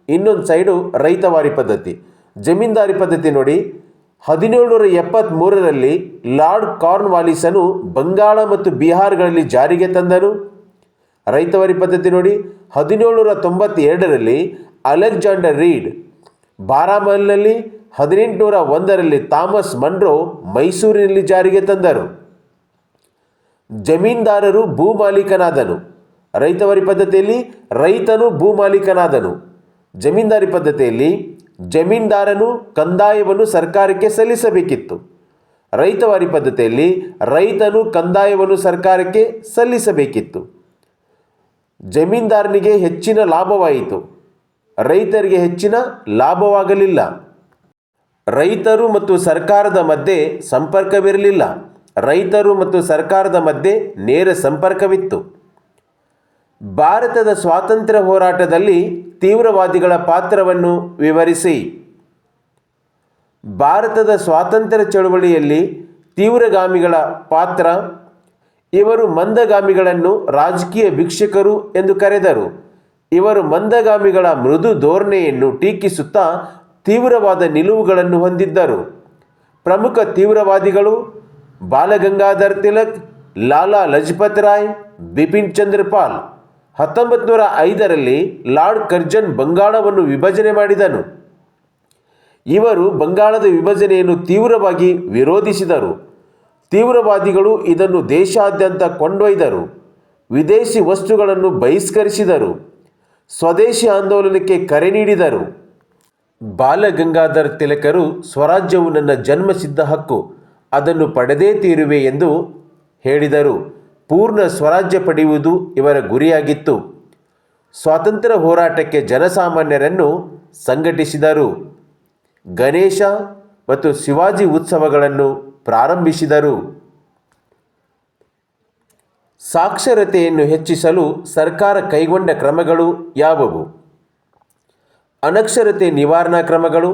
ಇನ್ನೊಂದು ಸೈಡು ರೈತವಾರಿ ಪದ್ಧತಿ. ಜಮೀನ್ದಾರಿ ಪದ್ಧತಿ ನೋಡಿ, ಹದಿನೇಳುನೂರ ಎಪ್ಪತ್ತ್ಮೂರರಲ್ಲಿ ಲಾರ್ಡ್ ಕಾರ್ನ್ವಾಲಿಸನು ಬಂಗಾಳ ಮತ್ತು ಬಿಹಾರ್ಗಳಲ್ಲಿ ಜಾರಿಗೆ ತಂದನು. ರೈತವಾರಿ ಪದ್ಧತಿ ನೋಡಿ, ಹದಿನೇಳುನೂರ ತೊಂಬತ್ತೆರಡರಲ್ಲಿ ಅಲೆಕ್ಸಾಂಡರ್ ರೀಡ್ ಬಾರಾಮಲ್ನಲ್ಲಿ ಹದಿನೆಂಟುನೂರ ಒಂದರಲ್ಲಿ ಥಾಮಸ್ ಮನ್ರೋ ಮೈಸೂರಿನಲ್ಲಿ ಜಾರಿಗೆ ತಂದರು. ಜಮೀನ್ದಾರರು ಭೂಮಾಲೀಕನಾದನು. ರೈತವರಿ ಪದ್ಧತಿಯಲ್ಲಿ ರೈತನು ಭೂಮಾಲೀಕನಾದನು. ಜಮೀನ್ದಾರಿ ಪದ್ಧತಿಯಲ್ಲಿ ಜಮೀನ್ದಾರನು ಕಂದಾಯವನ್ನು ಸರ್ಕಾರಕ್ಕೆ ಸಲ್ಲಿಸಬೇಕಿತ್ತು. ರೈತವಾರಿ ಪದ್ಧತಿಯಲ್ಲಿ ರೈತನು ಕಂದಾಯವನ್ನು ಸರ್ಕಾರಕ್ಕೆ ಸಲ್ಲಿಸಬೇಕಿತ್ತು. ಜಮೀನ್ದಾರನಿಗೆ ಹೆಚ್ಚಿನ ಲಾಭವಾಯಿತು. ರೈತರಿಗೆ ಹೆಚ್ಚಿನ ಲಾಭವಾಗಲಿಲ್ಲ. ರೈತರು ಮತ್ತು ಸರ್ಕಾರದ ಮಧ್ಯೆ ಸಂಪರ್ಕವಿರಲಿಲ್ಲ. ರೈತರು ಮತ್ತು ಸರ್ಕಾರದ ಮಧ್ಯೆ ನೇರ ಸಂಪರ್ಕವಿತ್ತು. ಭಾರತದ ಸ್ವಾತಂತ್ರ್ಯ ಹೋರಾಟದಲ್ಲಿ ತೀವ್ರವಾದಿಗಳ ಪಾತ್ರವನ್ನು ವಿವರಿಸಿ. ಭಾರತದ ಸ್ವಾತಂತ್ರ್ಯ ಚಳುವಳಿಯಲ್ಲಿ ತೀವ್ರಗಾಮಿಗಳ ಪಾತ್ರ, ಇವರು ಮಂದಗಾಮಿಗಳನ್ನು ರಾಜಕೀಯ ಭಿಕ್ಷಕರು ಎಂದು ಕರೆದರು. ಇವರು ಮಂದಗಾಮಿಗಳ ಮೃದು ಧೋರಣೆಯನ್ನು ಟೀಕಿಸುತ್ತಾ ತೀವ್ರವಾದ ನಿಲುವುಗಳನ್ನು ಹೊಂದಿದ್ದರು. ಪ್ರಮುಖ ತೀವ್ರವಾದಿಗಳು ಬಾಲಗಂಗಾಧರ್ ತಿಲಕ್, ಲಾಲಾ ಲಜಪತ್ ರಾಯ್, ಬಿಪಿನ್ ಚಂದ್ರ ಪಾಲ್. ಹತ್ತೊಂಬತ್ತು ನೂರ ಐದರಲ್ಲಿ ಲಾರ್ಡ್ ಕರ್ಜನ್ ಬಂಗಾಳವನ್ನು ವಿಭಜನೆ ಮಾಡಿದನು. ಇವರು ಬಂಗಾಳದ ವಿಭಜನೆಯನ್ನು ತೀವ್ರವಾಗಿ ವಿರೋಧಿಸಿದರು. ತೀವ್ರವಾದಿಗಳು ಇದನ್ನು ದೇಶಾದ್ಯಂತ ಕೊಂಡೊಯ್ದರು. ವಿದೇಶಿ ವಸ್ತುಗಳನ್ನು ಬಹಿಷ್ಕರಿಸಿದರು. ಸ್ವದೇಶಿ ಆಂದೋಲನಕ್ಕೆ ಕರೆ ನೀಡಿದರು. ಬಾಲಗಂಗಾಧರ್ ತಿಲಕರು ಸ್ವರಾಜ್ಯವು ನನ್ನ ಜನ್ಮಸಿದ್ಧ ಹಕ್ಕು. ಅದನ್ನು ಪಡೆದೇ ತೀರುವೆ ಎಂದು ಹೇಳಿದರು. ಪೂರ್ಣ ಸ್ವರಾಜ್ಯ ಪಡೆಯುವುದು ಇವರ ಗುರಿಯಾಗಿತ್ತು. ಸ್ವಾತಂತ್ರ್ಯ ಹೋರಾಟಕ್ಕೆ ಜನಸಾಮಾನ್ಯರನ್ನು ಸಂಘಟಿಸಿದರು. ಗಣೇಶ ಮತ್ತು ಶಿವಾಜಿ ಉತ್ಸವಗಳನ್ನು ಪ್ರಾರಂಭಿಸಿದರು. ಸಾಕ್ಷರತೆಯನ್ನು ಹೆಚ್ಚಿಸಲು ಸರ್ಕಾರ ಕೈಗೊಂಡ ಕ್ರಮಗಳು ಯಾವುವು? ಅನಕ್ಷರತೆ ನಿವಾರಣಾ ಕ್ರಮಗಳು.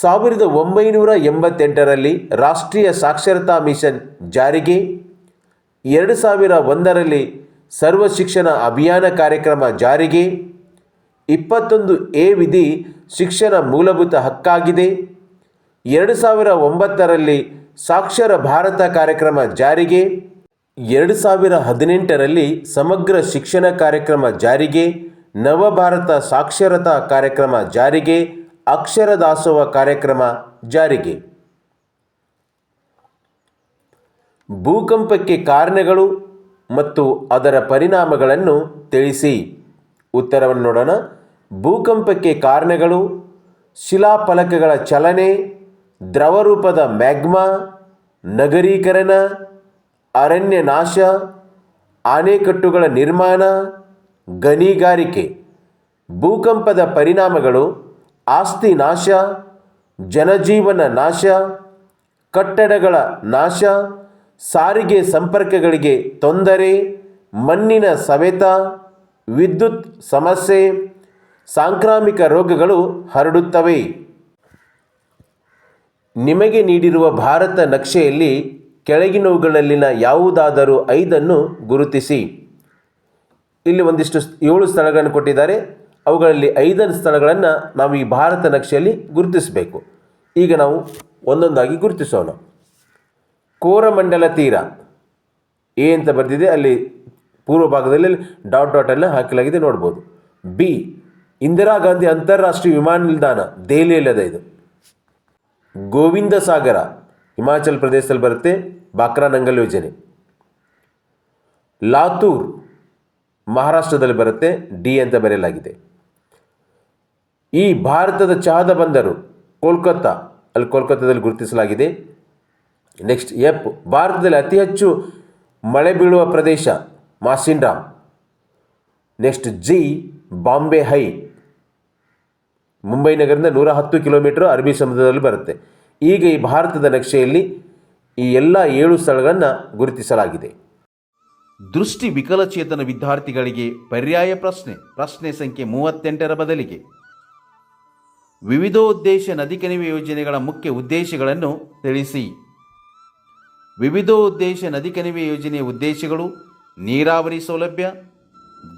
ಸಾವಿರದ ಒಂಬೈನೂರ ಎಂಬತ್ತೆಂಟರಲ್ಲಿ ರಾಷ್ಟ್ರೀಯ ಸಾಕ್ಷರತಾ ಮಿಷನ್ ಜಾರಿಗೆ. ಎರಡು ಸಾವಿರ ಒಂದರಲ್ಲಿ ಸರ್ವ ಶಿಕ್ಷಣ ಅಭಿಯಾನ ಕಾರ್ಯಕ್ರಮ ಜಾರಿಗೆ. ಇಪ್ಪತ್ತೊಂದು ಎ ವಿಧಿ ಶಿಕ್ಷಣ ಮೂಲಭೂತ ಹಕ್ಕಾಗಿದೆ. ಎರಡು ಸಾವಿರ ಒಂಬತ್ತರಲ್ಲಿ ಸಾಕ್ಷರ ಭಾರತ ಕಾರ್ಯಕ್ರಮ ಜಾರಿಗೆ. ಎರಡು ಸಾವಿರ ಹದಿನೆಂಟರಲ್ಲಿ ಸಮಗ್ರ ಶಿಕ್ಷಣ ಕಾರ್ಯಕ್ರಮ ಜಾರಿಗೆ. ನವಭಾರತ ಸಾಕ್ಷರತಾ ಕಾರ್ಯಕ್ರಮ ಜಾರಿಗೆ, ಅಕ್ಷರ ದಾಸೋಹ ಕಾರ್ಯಕ್ರಮ ಜಾರಿಗೆ. ಭೂಕಂಪಕ್ಕೆ ಕಾರಣಗಳು ಮತ್ತು ಅದರ ಪರಿಣಾಮಗಳನ್ನು ತಿಳಿಸಿ. ಉತ್ತರವನ್ನು ನೋಡೋಣ. ಭೂಕಂಪಕ್ಕೆ ಕಾರಣಗಳು, ಶಿಲಾಫಲಕಗಳ ಚಲನೆ, ದ್ರವರೂಪದ ಮ್ಯಾಗ್ಮಾ, ನಗರೀಕರಣ ಅರಣ್ಯ ನಾಶ ಆಣೆಕಟ್ಟುಗಳ ನಿರ್ಮಾಣ ಗಣಿಗಾರಿಕೆ, ಭೂಕಂಪದ ಪರಿಣಾಮಗಳು, ಆಸ್ತಿ ನಾಶ, ಜನಜೀವನ ನಾಶ, ಕಟ್ಟಡಗಳ ನಾಶ, ಸಾರಿಗೆ ಸಂಪರ್ಕಗಳಿಗೆ ತೊಂದರೆ, ಮಣ್ಣಿನ ಸವೆತ, ವಿದ್ಯುತ್ ಸಮಸ್ಯೆ, ಸಾಂಕ್ರಾಮಿಕ ರೋಗಗಳು ಹರಡುತ್ತವೆ. ನಿಮಗೆ ನೀಡಿರುವ ಭಾರತ ನಕ್ಷೆಯಲ್ಲಿ ಕೆಳಗಿನವುಗಳಲ್ಲಿನ ಯಾವುದಾದರೂ ಐದನ್ನು ಗುರುತಿಸಿ. ಇಲ್ಲಿ ಒಂದಿಷ್ಟು ಏಳು ಸ್ಥಳಗಳನ್ನು ಕೊಟ್ಟಿದ್ದಾರೆ. ಅವುಗಳಲ್ಲಿ ಐದರ ಸ್ಥಳಗಳನ್ನು ನಾವು ಈ ಭಾರತ ನಕ್ಷೆಯಲ್ಲಿ ಗುರುತಿಸಬೇಕು. ಈಗ ನಾವು ಒಂದೊಂದಾಗಿ ಗುರುತಿಸೋಣ. ಕೋರಮಂಡಲ ತೀರ. ಎ ಅಂತ ಬರೆದಿದೆ. ಅಲ್ಲಿ ಪೂರ್ವ ಭಾಗದಲ್ಲಿ ಡಾಟ್ ಡಾಟ್ ಎಲ್ಲ ಹಾಕಲಾಗಿದೆ ನೋಡ್ಬೋದು. ಬಿ. ಇಂದಿರಾ ಗಾಂಧಿ ಅಂತಾರಾಷ್ಟ್ರೀಯ ವಿಮಾನ ನಿಲ್ದಾಣ. ದೆಹಲಿಯಲ್ಲದೆ ಇದು. ಗೋವಿಂದ ಸಾಗರ. ಹಿಮಾಚಲ್ ಪ್ರದೇಶದಲ್ಲಿ ಬರುತ್ತೆ. ಬಾಕ್ರಾ ನಂಗಲ್ ಯೋಜನೆ. ಲಾತೂರ್. ಮಹಾರಾಷ್ಟ್ರದಲ್ಲಿ ಬರುತ್ತೆ, ಡಿ ಅಂತ ಬರೆಯಲಾಗಿದೆ. ಈ ಭಾರತದ ಚಹಾದ ಬಂದರು ಕೋಲ್ಕತ್ತಾ. ಅಲ್ಲಿ ಕೋಲ್ಕತ್ತಾದಲ್ಲಿ ಗುರುತಿಸಲಾಗಿದೆ. ನೆಕ್ಸ್ಟ್ ಎಫ್ ಭಾರತದಲ್ಲಿ ಅತಿ ಹೆಚ್ಚು ಮಳೆ ಬೀಳುವ ಪ್ರದೇಶ Mawsynram next, G, Bombay high. Mumbai ನಗರದಿಂದ ನೂರ ಹತ್ತು ಕಿಲೋಮೀಟರ್ ಅರಬ್ಬಿ ಸಮುದ್ರದಲ್ಲಿ ಬರುತ್ತೆ. ಈಗ ಈ ಭಾರತದ ನಕ್ಷೆಯಲ್ಲಿ ಈ ಎಲ್ಲ ಏಳು ಸ್ಥಳಗಳನ್ನು ಗುರುತಿಸಲಾಗಿದೆ.
ದೃಷ್ಟಿ ವಿಕಲಚೇತನ ವಿದ್ಯಾರ್ಥಿಗಳಿಗೆ ಪರ್ಯಾಯ ಪ್ರಶ್ನೆ. ಪ್ರಶ್ನೆ ಸಂಖ್ಯೆ ಮೂವತ್ತೆಂಟರ ಬದಲಿಗೆ. ವಿವಿಧೋದ್ದೇಶ ನದಿ ಕಣಿವೆ ಯೋಜನೆಗಳ ಮುಖ್ಯ ಉದ್ದೇಶಗಳನ್ನು ತಿಳಿಸಿ. ವಿವಿಧೋದ್ದೇಶ ನದಿ ಕಣಿವೆ ಯೋಜನೆಯ ಉದ್ದೇಶಗಳು ನೀರಾವರಿ ಸೌಲಭ್ಯ,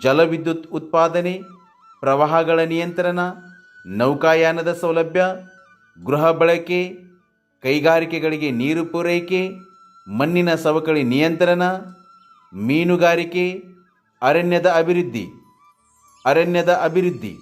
ಜಲವಿದ್ಯುತ್ ಉತ್ಪಾದನೆ, ಪ್ರವಾಹಗಳ ನಿಯಂತ್ರಣ, ನೌಕಾಯಾನದ ಸೌಲಭ್ಯ, ಗೃಹ ಬಳಕೆ, ಕೈಗಾರಿಕೆಗಳಿಗೆ ನೀರು ಪೂರೈಕೆ, ಮಣ್ಣಿನ ಸವಕಳಿ ನಿಯಂತ್ರಣ ಮೀನುಗಾರಿಕೆ ಅರಣ್ಯದ ಅಭಿವೃದ್ಧಿ ಅರಣ್ಯದ ಅಭಿವೃದ್ಧಿ